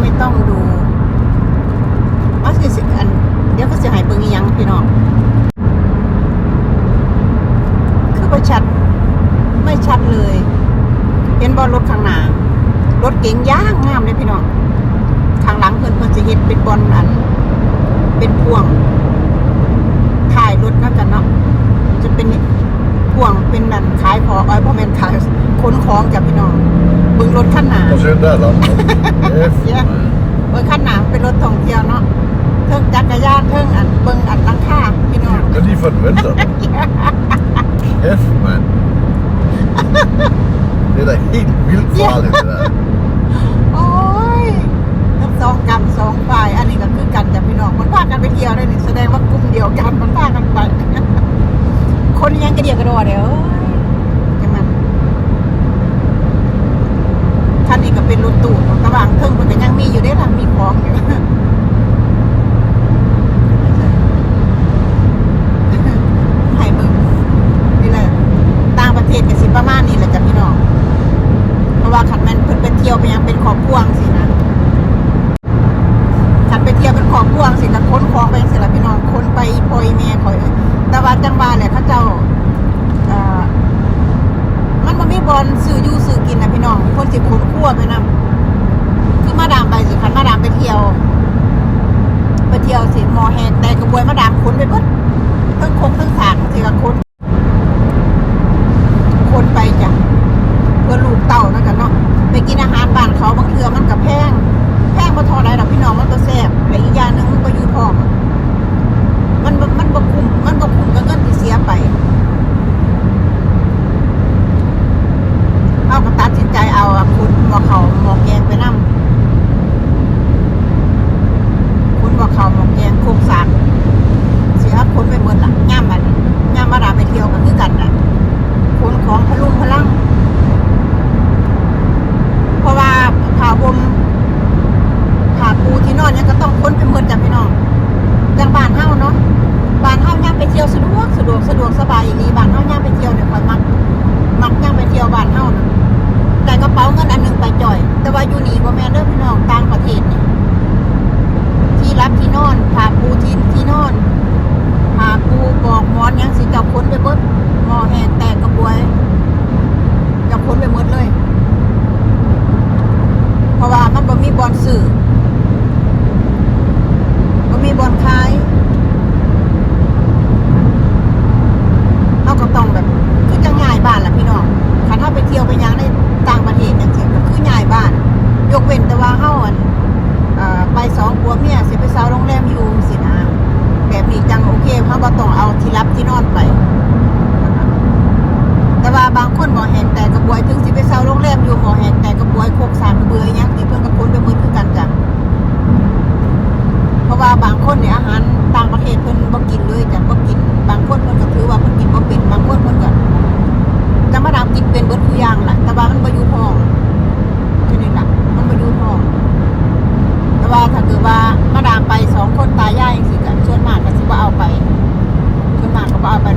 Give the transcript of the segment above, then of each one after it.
ไม่ต้องดูว่าสิสิอัน เดี๋ยวก็เสียหายเบิ่งยังพี่น้อง คือประชัด ไม่ชัดเลย เห็นบอลรถข้างหน้ารถเก๋งย่างงามเลยพี่น้อง ข้างหลังเพื่อนเพิ่นจะเห็นเป็นบอลอัน เป็นพ่วงถ่ายรถนะกันเนาะจะเป็น พวงเป็นนันขายของเอ้ยพ่อแม่นขายขนของจากพี่น้องเบิ่งรถขั้นหนา Vad ser där då? Yes. เบิ่งขั้นหนาเป็นรถท่องเที่ยวเนาะเทิงจักรยานเทิงอันเบิ่งอันหลังคาพี่น้อง Men de får vänta. Yes man. Det där är helt vilt farligt det där. โอ้ยทั้งสองกรรมสองฝ่าย อันนี้ก็คือกันจากพี่น้องมันพากันไปเที่ยวด้วยนี่แสดงว่ากลุ่มเดียวกันมันพากันไป คนยังกระเดียกกระโดดเดี๋ยวจะมันท่านนี้ก็เป็นรถตู้ระหว่างเทิงมันก็ยังมีอยู่ได้ล่ะมีของอยู่ ให้มึงนี่แหละต่างประเทศก็สิประมาณนี้แหละจ้ะพี่น้อง เพราะว่าขันแมันเพิ่นไปเที่ยวไปยังเป็นครอบครัวจังสินะขันไปเที่ยวเป็นครอบครัวจังสิแล้วค้นของไปจังสิละพี่น้องค้นไปพอยแม่คอย แต่ว่าจังหวะเนี่ยเขาเจ้าเอ่อมันบ่มีบอลซื้ออยู่ซื้อกินนะพี่น้องคน สิค้นขั้วไปนะคือมาดามไปสิคันมาดามไปเที่ยว ไปเที่ยวสิมอแหกแต่กระบวยมาดามค้นไปเบิดทั้งคงทั้งสากสิก็ค้นค้น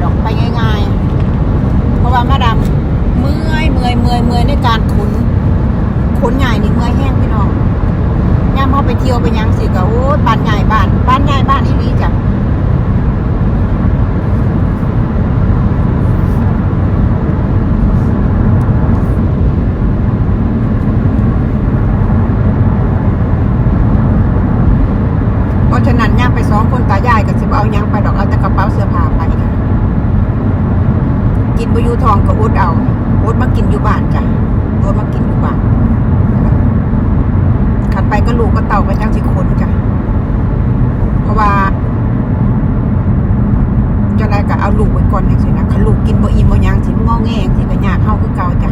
ดอกไปง่ายๆ เพราะว่ามาดามเมื่อยเมื่อยเมื่อยเมื่อยในการขนขนใหญ่นี่เมื่อยแห้งพี่น้องย่ามเขาไปเที่ยวไปยังสิก็โอ้บ้านใหญ่บ้านบ้านใหญ่บ้านอีหลีจ้ะฉะนั้นย่ามไปสองคนตายายก็สิบเอายังไปดอกเอาแต่กระเป๋าเสื้อผ้าไปค่ะ กิน บอยูทองก็อดเอาอดมากินอยู่บ้านจ้ะอดมากินอยู่บ้านขัดไปก็ลูกก็เต่าก็จังสิคนจ้ะเพราะว่าจะได้ก็เอาลูกไว้ก่อนอย่างสินะขันลูกกินบ่อิ่มบ่ยังสิงอแงงสิก็ยากเข้าคือเก่าจ้ะ